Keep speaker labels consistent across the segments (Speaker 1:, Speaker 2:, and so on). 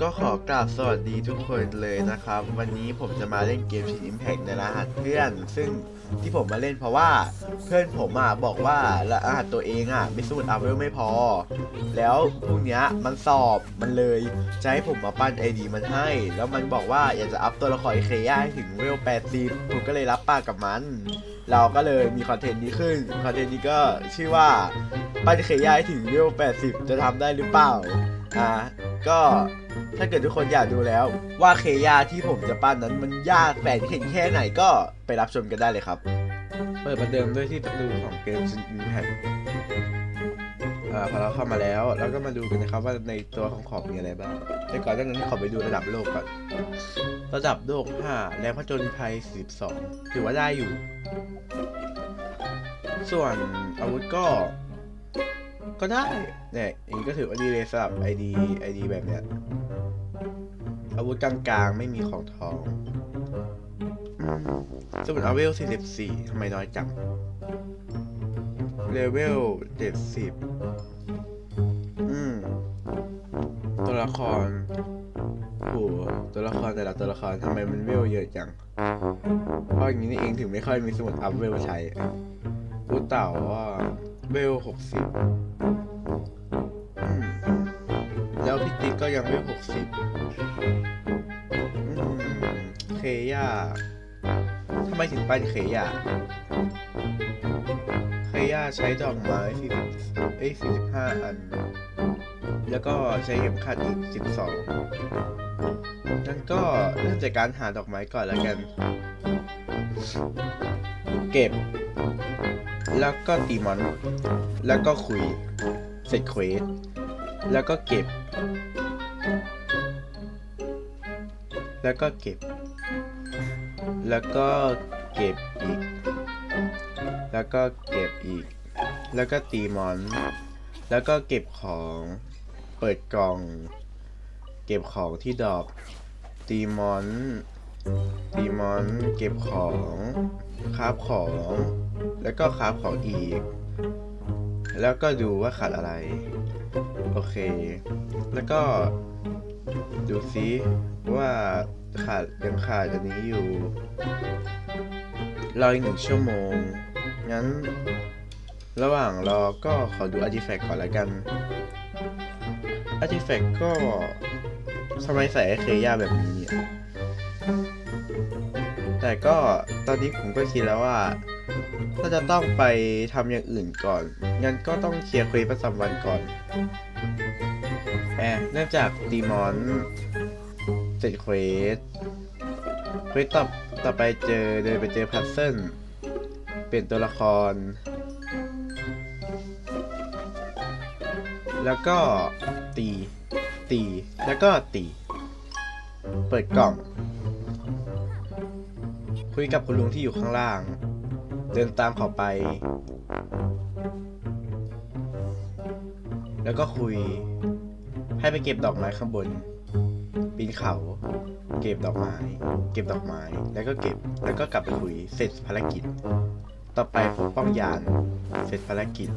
Speaker 1: ก็ขอกราบสวัสดีทุกคนเลยนะครับ วันนี้ผมจะมาเล่นเกมชินอิมแพกในรหัสเพื่อน ซึ่งที่ผมมาเล่นเพราะว่าเพื่อนผมอะบอกว่ารหัสตัวเองอะไม่สู้อัพเวลไม่พอ แล้วพรุ่งเนี้ยมันสอบมันเลยจะให้ผมมาปั้นไอดีมันให้ แล้วมันบอกว่าอยากจะอัพตัวละครเคย่าให้ถึงเวล80ผมก็เลยรับปากกับมัน เราก็เลยมีคอนเทนต์นี้ขึ้นคอนเทนต์นี้ก็ชื่อว่าปั้นเคย่าให้ถึงเวล80 จะทำได้หรือเปล่า อ่าก็ถ้าเกิดทุกคนอยากดูแล้ว ว่าเคยาที่ผมจะปั้นนั้นมันยากแสนเข็ญแค่ไหนก็ไปรับชมกันได้เลยครับ เปิดประเดิมด้วยที่ประตูของเกม Impact อ่าพอเราเข้ามาแล้วเราก็มาดูกันนะครับว่าในตัวของขอบมีอะไรบ้างแต่ก่อนนั้นขอไปดูระดับโลกก่อน ระดับโลก 5 แรงผจญภัย42ถือว่าได้อยู่ ส่วนอาวุธก็ ก็ได้เนี่ยอย่างนี้ก็ถือว่าดีเลยสำหรับ ID ID แบบเนี้ยอาวุธกลางๆ ไม่มีของทอง สมุดอาเวล 44ทำไมน้อยจัง เลเวล 70 อืม ตัวละครโหตัวละครแต่ละตัวละครทำไมมันเวลเยอะจัง เพราะอย่างนี้นี่เองถึงไม่ค่อยมีสมุดอัพเวลใช้กูเต่าว่าเวล 60 พี่ติ๊กก็ยังเวล60อืมเคย่าทำไมถึงปั้นเคย่าเคย่าใช้ดอกไม้40เอ้ย45อัน แล้วก็ใช้เข็มขัดอีก12งั้นก็เริ่มจากการหาดอกไม้ก่อนแล้วกัน เก็บ แล้วก็ตีมอน แล้วก็คุย เสร็จเควส แล้วก็เก็บ แล้วก็เก็บ แล้วก็เก็บอีก แล้วก็เก็บอีก แล้วก็ตีมอน แล้วก็เก็บของ เปิดกล่อง เก็บของที่ดอปตีมอน ตีมอน เก็บของ คราฟของ แล้วก็คราฟของอีก แล้วก็ดูว่าขาดอะไร โอเค แล้วก็ดูซิว่าขาดยังขาดอันนี้อยู่รออีกหนึ่งชั่วโมง งั้น ระหว่างรอก็ขอดูอาร์ติแฟกต์ก่อนละกันอาร์ติแฟกต์ก็ทำไมใส่ไอเคย่าแบบนี้เนี่ยแต่ก็ตอนนี้ผมก็คิดแล้วว่า ถ้าจะต้องไปทำอย่างอื่นก่อน งั้นก็ต้องเคลียร์เควสประจำวันก่อนแอบเนื่องจากดีมอนเสร็จเควสเควสต่อต่อไปเจอเดินไปเจอพัซเซิลเปลี่ยนตัวละคร แล้วก็ตี ตี แล้วก็ตี เปิดกล่อง คุยกับคุณลุงที่อยู่ข้างล่าง เดินตามเขาไป แล้วก็คุย ให้ไปเก็บดอกไม้ข้างบนปีนเขา เก็บดอกไม้ เก็บดอกไม้ แล้วก็เก็บ แล้วก็กลับไปคุย เสร็จภารกิจ ต่อไปปกป้องยาน เสร็จภารกิจ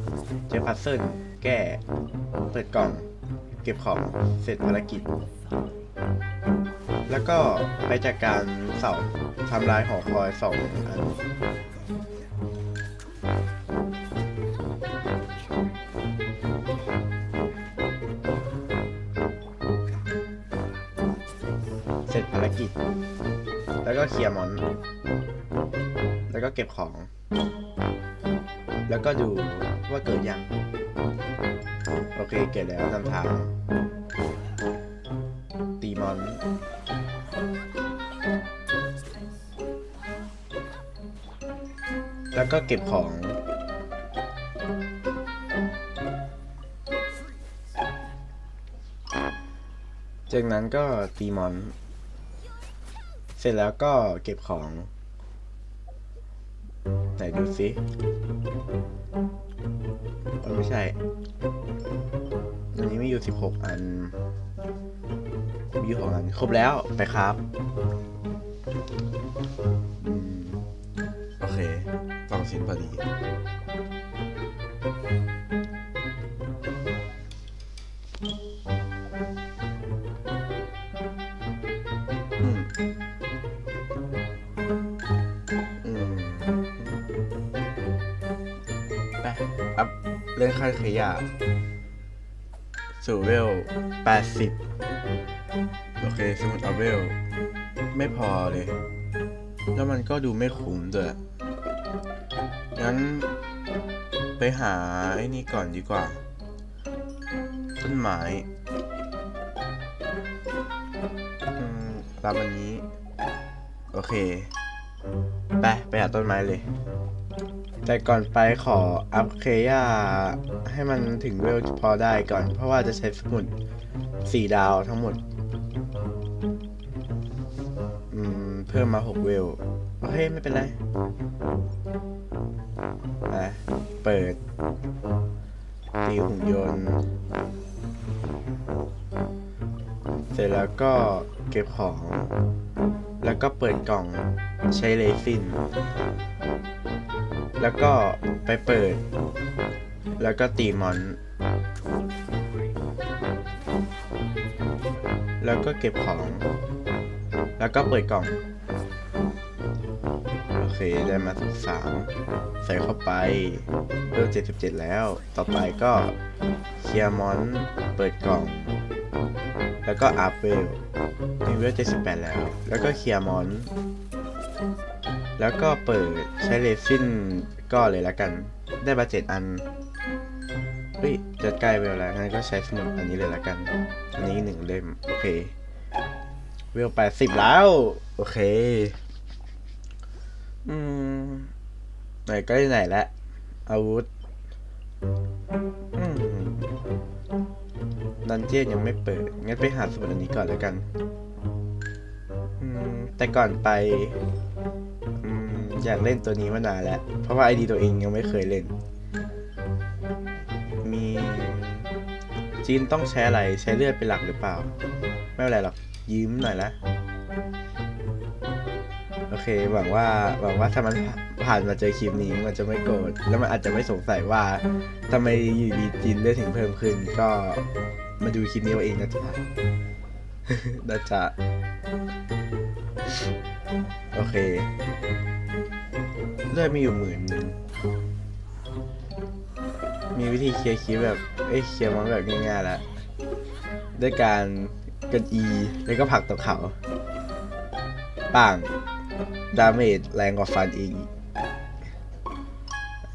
Speaker 1: เจอพัซเซิลแก้ เปิดกล่อง เก็บของ เสร็จภารกิจ แล้วก็ไปจัดการเสาทำลายหอคอยสองอัน เสร็จภารกิจ แล้วก็เคลียร์มอน แล้วก็เก็บของ แล้วก็ดูว่าเกิดยัง โอเค เกิดแล้วนำทาง ตีมอน แล้วก็เก็บของจากนั้นก็ตีมอน เสร็จแล้วก็เก็บของ ไหนดูสิเออไม่ใช่ อันนี้มีอยู่16อัน มีอยู่ของอัน ครบแล้วไปครับอืมโอเคสองชิ้นพอดี เรื่องค่าขยะสู่เวลแปดสิบโอเค สมุดเอาเวล ไม่พอเลย แล้วมันก็ดูไม่คุ้มด้วย งั้น ไปหาไอ้นี่ก่อนดีกว่า ต้นไม้อืมรับวันนี้ โอเค ไป ไปหาต้นไม้เลย แต่ก่อนไปขออัพเคยาให้มันถึงเวลพอได้ก่อน เพราะว่าจะใช้สมุดสี่ดาวทั้งหมด อืม เพิ่มมาหกเวล โอเค ไม่เป็นไรไปเปิด ตีหุ่นยนต์ เสร็จแล้วก็เก็บของ แล้วก็เปิดกล่องใช้เลซิน แล้วก็ไปเปิด แล้วก็ตีมอน แล้วก็เก็บของ แล้วก็เปิดกล่อง โอเค ได้มาสิบสามใส่เข้าไปเพิ่ม77 แล้ว ต่อไปก็เคลียร์มอน เปิดกล่อง แล้วก็อัพเวลมีเวล78 แล้ว แล้วก็เคลียร์มอน แล้วก็เปิดใช้เลซินก็เลยละกัน ได้มา7อันเฮ้ยจะใกล้เวลแล้วงั้นก็ใช้สมุดอันนี้เลยละกัน อันนี้หนึ่งเล่ม โอเค เวล80แล้ว โอเค อืมไหนก็ไหนแล้วอาวุธอืมดันเจียนยังไม่เปิด งั้นไปหาสมุดอันนี้ก่อนแล้วกันอืมแต่ก่อนไป อยากเล่นตัวนี้มานานแล้ว เพราะว่าไอดีตัวเองยังไม่เคยเล่น มีจีนต้องใช้อะไรใช้เลือดเป็นหลักหรือเปล่า ไม่เป็นไรหรอกยืมหน่อยละโอเคหวังว่าหวังว่าถ้ามันผ่านมาเจอคลิปนี้มันจะไม่โกรธแล้วมันอาจจะไม่สงสัยว่าทำไมอยู่ดีจีนเลือดถึงเพิ่มขึ้น ก็มาดูคลิปนี้เอาเองนะจ๊ะนะจ๊ะโอเค เลือดมีอยู่หมื่นหนึ่งมีวิธีเคลียร์คลิปแบบเอ้ยเคลียร์มันแบบง่ายๆแล้วด้วยการกด E แล้วก็ผลักตกเขาป่างดาเมจแรงกว่าฟันอีก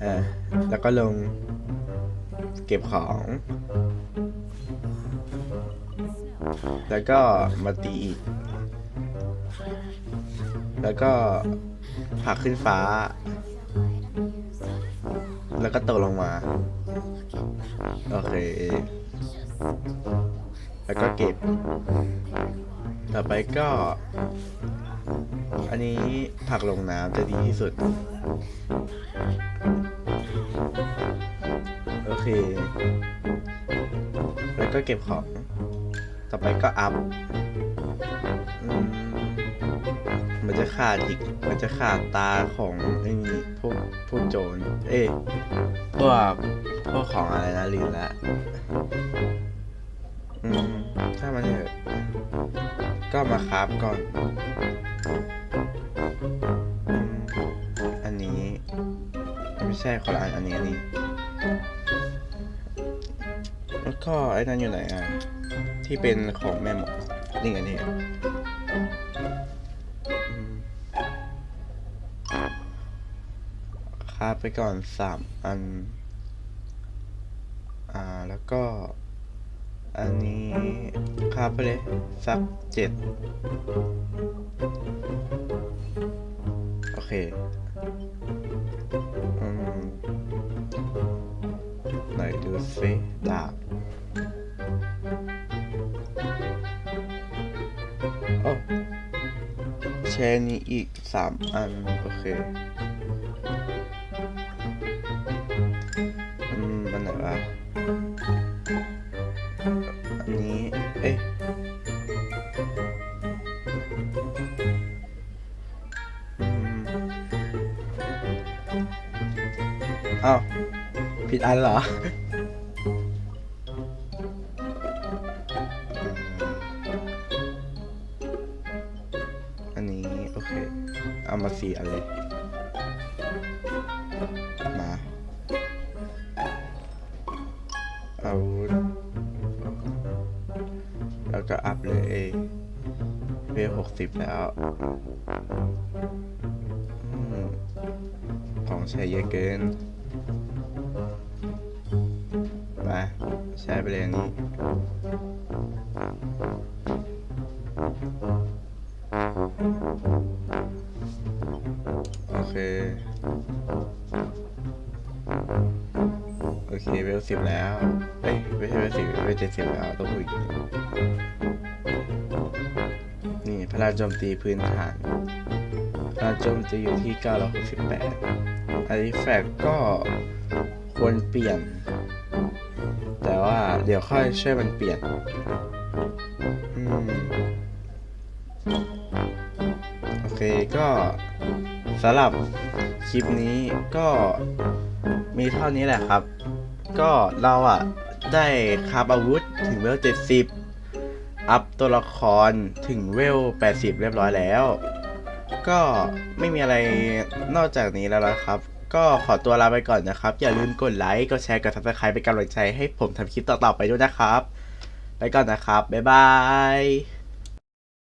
Speaker 1: อ่าแล้วก็ลงเก็บของ แล้วก็มาตีอีก แล้วก็ผลักขึ้นฟ้า แล้วก็ตกลงมา โอเค แล้วก็เก็บ ต่อไปก็ อันนี้ผักลงน้ำจะดีที่สุด โอเค แล้วก็เก็บของ ต่อไปก็อัพ มันจะขาดอีก มันจะขาดตาของไอ้นี่พวกพวกโจร เอ้พวกพวกของอะไรนะลืมละอืมถ้ามันเถอะก็มาคราฟก่อน อันนี้ ไม่ใช่คนละอันอันนี้อันนี้แล้วก็ไอ้นั่นอยู่ไหนอะ ที่เป็นของแม่หมอนี่ไงนี่ ไปก่อนสามอัน อ่า แล้วก็ อันนี้คาบไปเลยสักเจ็ดโอเค อืมไหนดูซิดาบโอ้แชร์นี้อีกสามอัน โอเค นี้ เอ๊ะอ้าวผิดอันเหรอ อันนี้ โอเอามาสี่อันเลย แล้วก็อัพเลยเอวลหกสิบแล้วอของใช้เยอะเกินไปใช้ไปเลยอันนี้โอเค โอเคเวลสิบแล้วเอ้ยไม่ใช่เวลสิบเวลเจ็ดสิบแล้วต้องพูดอีกนี่พลังโจมตีพื้นฐานพลังโจมตีอยู่ที่ 968อาร์ติแฟกก็ควรเปลี่ยน แต่ว่าเดี๋ยวค่อยช่วยมันเปลี่ยนอืมโอเคก็สำหรับคลิปนี้ก็มีเท่านี้แหละครับ ก็เราอะ ได้คาบอาวุธถึงเวล 70 อัพตัวละครถึงเวล 80 เรียบร้อยแล้ว ก็ไม่มีอะไรนอกจากนี้แล้วละครับ ก็ขอตัวลาไปก่อนนะครับ อย่าลืมกดไลค์ กดแชร์ กด subscribe เป็นกำลังใจให้ผมทำคลิปต่อๆไปด้วยนะครับ ไปก่อนนะครับ บ๊ายบาย